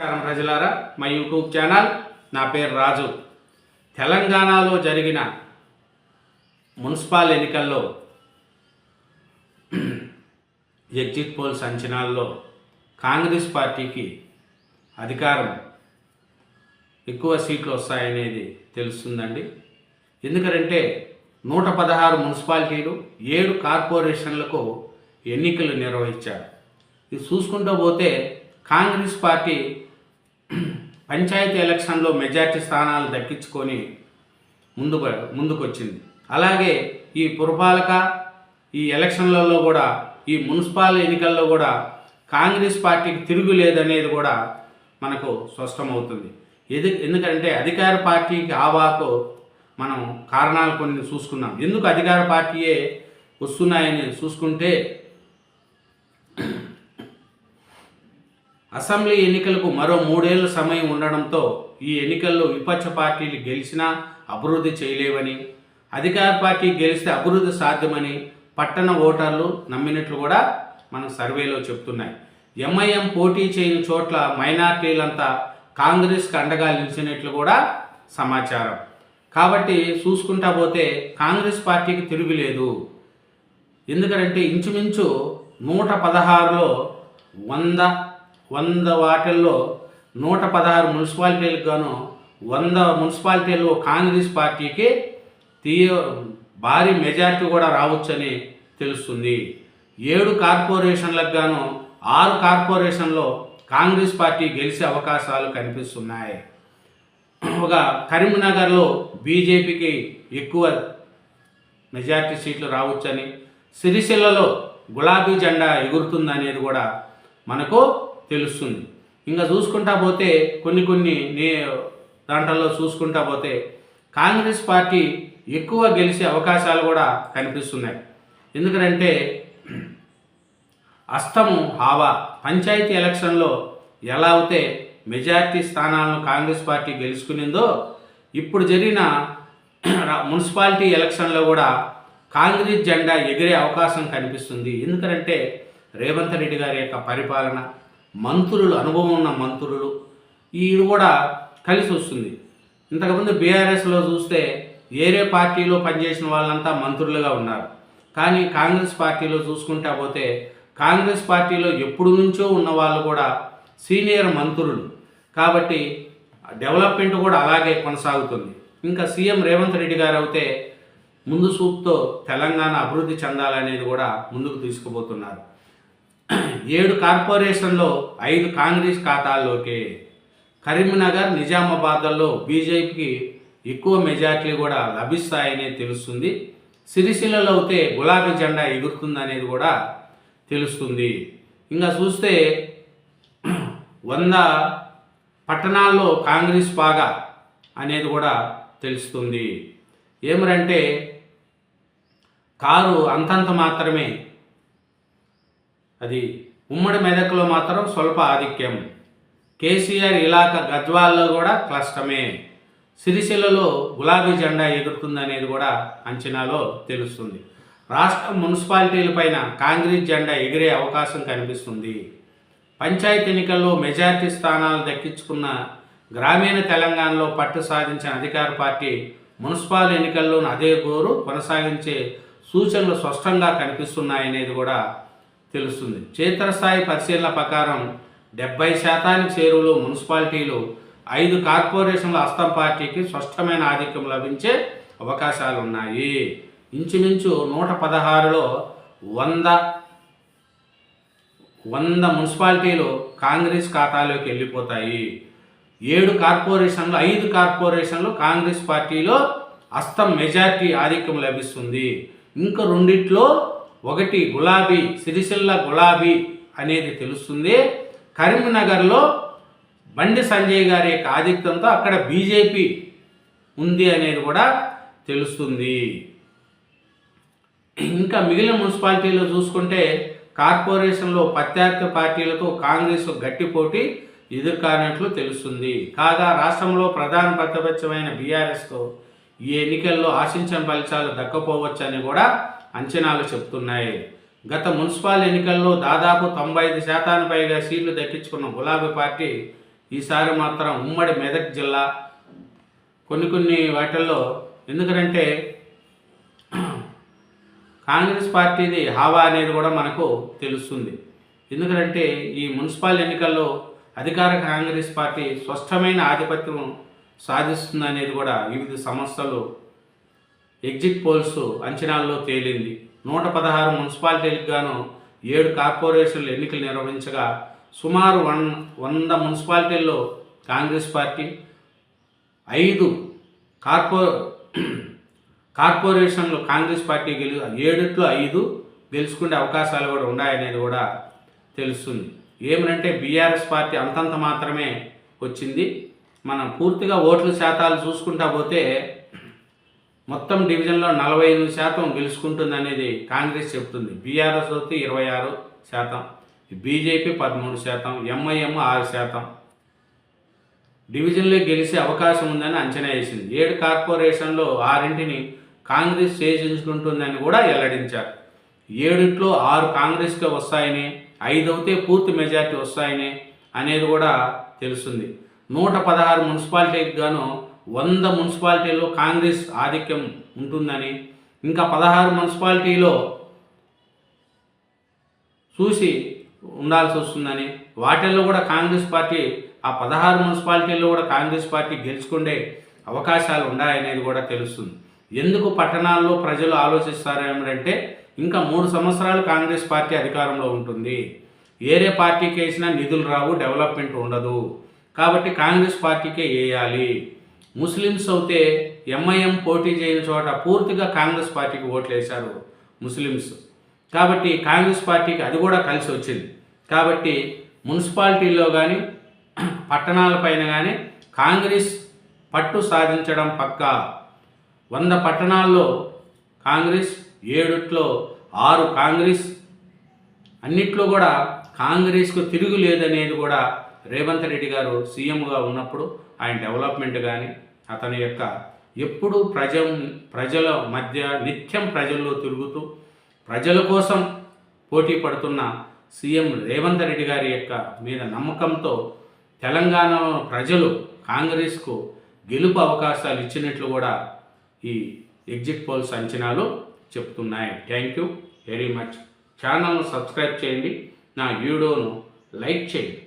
నమస్కారం ప్రజలారా. మా యూట్యూబ్ ఛానల్ నా పేరు రాజు. తెలంగాణలో జరిగిన మున్సిపల్ ఎన్నికల్లో ఎగ్జిట్ పోల్స్ అంచనాల్లో కాంగ్రెస్ పార్టీకి అధికారం ఎక్కువ సీట్లు వస్తాయనేది తెలుస్తుందండి. ఎందుకంటే నూట పదహారు మున్సిపాలిటీలు ఏడు కార్పొరేషన్లకు ఎన్నికలు నిర్వహించారు. ఇది చూసుకుంటూ పోతే కాంగ్రెస్ పార్టీ పంచాయతీ ఎలక్షన్లో మెజార్టీ స్థానాలు దక్కించుకొని ముందు ముందుకొచ్చింది. అలాగే ఈ పురపాలక ఈ ఎలక్షన్లలో కూడా ఈ మున్సిపల్ ఎన్నికల్లో కూడా కాంగ్రెస్ పార్టీకి తిరుగులేదనేది కూడా మనకు స్పష్టమవుతుంది. ఎది ఎందుకంటే అధికార పార్టీకి ఆవాకు మనం కారణాలు కొన్ని చూసుకున్నాం. ఎందుకు అధికార పార్టీయే వస్తున్నాయని చూసుకుంటే అసెంబ్లీ ఎన్నికలకు మరో మూడేళ్ళ సమయం ఉండడంతో ఈ ఎన్నికల్లో విపక్ష పార్టీలు గెలిచినా అభివృద్ధి చేయలేవని అధికార పార్టీ గెలిస్తే అభివృద్ధి సాధ్యమని పట్టణ ఓటర్లు నమ్మినట్లు కూడా మనకు సర్వేలో చెప్తున్నాయి ఎంఐఎం పోటీ చేయని చోట్ల మైనార్టీలంతా కాంగ్రెస్కి అండగా నిలిచినట్లు కూడా సమాచారం. కాబట్టి చూసుకుంటా పోతే కాంగ్రెస్ పార్టీకి తిరుగులేదు ఎందుకంటే ఇంచుమించు నూట పదహారులో వంద వంద వాటిల్లో నూట పదహారు మున్సిపాలిటీలకు గాను వంద మున్సిపాలిటీల్లో కాంగ్రెస్ పార్టీకి తీయ భారీ మెజార్టీ కూడా రావచ్చని తెలుస్తుంది. ఏడు కార్పొరేషన్లకు గాను ఆరు కార్పొరేషన్లో కాంగ్రెస్ పార్టీ గెలిచే అవకాశాలు కనిపిస్తున్నాయి. ఒక కరీంనగర్లో బీజేపీకి ఎక్కువ మెజార్టీ సీట్లు రావచ్చని సిరిసిల్లలో గులాబీ జెండా ఎగురుతుందనేది కూడా మనకు తెలుస్తుంది. ఇంకా చూసుకుంటా పోతే కొన్ని కొన్ని నే దాంట్లో చూసుకుంటా పోతే కాంగ్రెస్ పార్టీ ఎక్కువ గెలిచే అవకాశాలు కూడా కనిపిస్తున్నాయి. ఎందుకంటే అస్తము హావా పంచాయతీ ఎలక్షన్లో ఎలా అయితే మెజార్టీ స్థానాలను కాంగ్రెస్ పార్టీ గెలుచుకునిందో ఇప్పుడు జరిగిన మున్సిపాలిటీ ఎలక్షన్లో కూడా కాంగ్రెస్ జెండా ఎగిరే అవకాశం కనిపిస్తుంది. ఎందుకంటే రేవంత్ రెడ్డి గారి యొక్క పరిపాలన మంత్రులు అనుభవం ఉన్న మంత్రులు ఇది కూడా కలిసి వస్తుంది. ఇంతకుముందు బీఆర్ఎస్లో చూస్తే వేరే పార్టీలో పనిచేసిన వాళ్ళంతా మంత్రులుగా ఉన్నారు. కానీ కాంగ్రెస్ పార్టీలో చూసుకుంటా పోతే కాంగ్రెస్ పార్టీలో ఎప్పుడు నుంచో ఉన్న వాళ్ళు కూడా సీనియర్ మంత్రులు. కాబట్టి డెవలప్మెంట్ కూడా అలాగే కొనసాగుతుంది. ఇంకా సీఎం రేవంత్ రెడ్డి గారు అయితే ముందు సూపుతో తెలంగాణ అభివృద్ధి చెందాలనేది కూడా ముందుకు తీసుకుపోతున్నారు. ఏడు కార్పొరేషన్లో ఐదు కాంగ్రెస్ ఖాతాల్లోకే. కరీంనగర్ నిజామాబాద్లో బీజేపీకి ఎక్కువ మెజార్టీ కూడా లభిస్తాయని తెలుస్తుంది. సిరిసిల్లలో అయితే గులాబీ జెండా ఎగురుతుందనేది కూడా తెలుస్తుంది. ఇంకా చూస్తే వంద పట్టణాల్లో కాంగ్రెస్ బాగా అనేది కూడా తెలుస్తుంది. ఏమరంటే కారు అంతంత మాత్రమే అది ఉమ్మడి మెదక్లో మాత్రం స్వల్ప ఆధిక్యం. కేసీఆర్ ఇలాక గద్వాల్లో కూడా క్లష్టమే. సిరిసిల్లలో గులాబీ జెండా ఎగురుతుందనేది కూడా అంచనాలో తెలుస్తుంది. రాష్ట్ర మున్సిపాలిటీలపైన కాంగ్రెస్ జెండా ఎగిరే అవకాశం కనిపిస్తుంది. పంచాయతీ ఎన్నికల్లో మెజార్టీ స్థానాలు దక్కించుకున్న గ్రామీణ తెలంగాణలో పట్టు సాధించిన అధికార పార్టీ మున్సిపల్ ఎన్నికల్లోనూ అదే గోరు కొనసాగించే సూచనలు స్పష్టంగా కనిపిస్తున్నాయనేది కూడా తెలుస్తుంది. క్షేత్రస్థాయి పరిశీలన ప్రకారం డెబ్బై శాతానికి చేరువలో మున్సిపాలిటీలు ఐదు కార్పొరేషన్ల అస్తం పార్టీకి స్పష్టమైన ఆధిక్యం లభించే అవకాశాలు ఉన్నాయి ఇంచుమించు నూట పదహారులో వంద వంద మున్సిపాలిటీలు కాంగ్రెస్ ఖాతాలోకి వెళ్ళిపోతాయి. ఏడు కార్పొరేషన్లు ఐదు కార్పొరేషన్లు కాంగ్రెస్ పార్టీలో అస్తం మెజార్టీ ఆధిక్యం లభిస్తుంది. ఇంకా రెండిట్లో ఒకటి గులాబీ సిరిసిల్ల గులాబీ అనేది తెలుస్తుంది. కరీంనగర్లో బండి సంజయ్ గారి యొక్క ఆధిక్యంతో అక్కడ బీజేపీ ఉంది అనేది కూడా తెలుస్తుంది. ఇంకా మిగిలిన మున్సిపాలిటీలో చూసుకుంటే కార్పొరేషన్లో ప్రత్యర్థి పార్టీలతో కాంగ్రెస్ గట్టి పోటీ ఎదుర్కానట్లు తెలుస్తుంది. కాగా రాష్ట్రంలో ప్రధాన ప్రతిపక్షమైన బీఆర్ఎస్తో ఈ ఎన్నికల్లో ఆశించిన ఫలితాలు దక్కపోవచ్చని కూడా అంచనాలు చెబుతున్నాయి గత మున్సిపల్ ఎన్నికల్లో దాదాపు తొంభై ఐదు శాతానికి పైగా సీట్లు దక్కించుకున్న గులాబీ పార్టీ ఈసారి మాత్రం ఉమ్మడి మెదక్ జిల్లా. కొన్ని కొన్ని వాటిల్లో ఎందుకంటే కాంగ్రెస్ పార్టీది హావా అనేది కూడా మనకు తెలుస్తుంది. ఎందుకంటే ఈ మున్సిపల్ ఎన్నికల్లో అధికార కాంగ్రెస్ పార్టీ స్పష్టమైన ఆధిపత్యం సాధిస్తుంది అనేది కూడా వివిధ సంస్థలు ఎగ్జిట్ పోల్స్ అంచనాల్లో తేలింది. నూట పదహారు మున్సిపాలిటీలకు గాను ఏడు కార్పొరేషన్లు ఎన్నికలు నిర్వహించగా సుమారు వన్ వంద మున్సిపాలిటీల్లో కాంగ్రెస్ పార్టీ ఐదు కార్పొ కార్పొరేషన్లు కాంగ్రెస్ పార్టీ గెలు ఏడిట్లో ఐదు గెలుచుకునే అవకాశాలు కూడా ఉన్నాయనేది కూడా తెలుస్తుంది. ఏమనంటే బీఆర్ఎస్ పార్టీ అంతంత మాత్రమే వచ్చింది. మనం పూర్తిగా ఓట్ల శాతాలు చూసుకుంటా పోతే మొత్తం డివిజన్లో నలభై ఎనిమిది శాతం గెలుచుకుంటుంది అనేది కాంగ్రెస్ చెప్తుంది. బీఆర్ఎస్ వస్తే ఇరవై ఆరు శాతం బీజేపీ పదమూడు శాతం ఎంఐఎం ఆరు శాతం. డివిజన్లో గెలిచే అవకాశం ఉందని అంచనా వేసింది. ఏడు కార్పొరేషన్లో ఆరింటిని కాంగ్రెస్ చేజించుకుంటుందని కూడా వెల్లడించారు. ఏడిట్లో ఆరు కాంగ్రెస్కే వస్తాయని ఐదు అవుతే పూర్తి మెజార్టీ వస్తాయని అనేది కూడా తెలుస్తుంది. నూట పదహారు మున్సిపాలిటీకి గాను వంద మున్సిపాలిటీల్లో కాంగ్రెస్ ఆధిక్యం ఉంటుందని ఇంకా పదహారు మున్సిపాలిటీలో చూసి ఉండాల్సి వస్తుందని వాటిల్లో కూడా కాంగ్రెస్ పార్టీ ఆ పదహారు మున్సిపాలిటీల్లో కూడా కాంగ్రెస్ పార్టీ గెలుచుకుండే అవకాశాలు ఉన్నాయనేది కూడా తెలుస్తుంది. ఎందుకు పట్టణాల్లో ప్రజలు ఆలోచిస్తారు ఏమిటంటే ఇంకా మూడు సంవత్సరాలు కాంగ్రెస్ పార్టీ అధికారంలో ఉంటుంది. ఏరే పార్టీకి వేసినా నిధులు రావు డెవలప్మెంట్ ఉండదు. కాబట్టి కాంగ్రెస్ పార్టీకే వేయాలి. ముస్లిమ్స్ అయితే ఎంఐఎం పోటీ చేయని చోట పూర్తిగా కాంగ్రెస్ పార్టీకి ఓట్లు వేశారు ముస్లిమ్స్. కాబట్టి కాంగ్రెస్ పార్టీకి అది కూడా కలిసి వచ్చింది. కాబట్టి మున్సిపాలిటీల్లో కానీ పట్టణాలపైన కానీ కాంగ్రెస్ పట్టు సాధించడం పక్కా. వంద పట్టణాల్లో కాంగ్రెస్ ఏడుట్లో ఆరు కాంగ్రెస్. అన్నిట్లో కూడా కాంగ్రెస్కు తిరుగు లేదనేది కూడా రేవంత్ రెడ్డి గారు సీఎంగా ఉన్నప్పుడు ఆయన డెవలప్మెంట్ కానీ అతని యొక్క ఎప్పుడూ ప్రజ ప్రజల మధ్య నిత్యం ప్రజల్లో తిరుగుతూ ప్రజల కోసం పోటీ పడుతున్న సీఎం రేవంత్ రెడ్డి గారి యొక్క మీద నమ్మకంతో తెలంగాణలో ప్రజలు కాంగ్రెస్కు గెలుపు అవకాశాలు ఇచ్చినట్లు కూడా ఈ ఎగ్జిట్ పోల్స్ అంచనాలు చెప్తున్నాయి. Thank you very much. ఛానల్ను సబ్స్క్రైబ్ చేయండి. నా వీడియోను లైక్ చేయండి.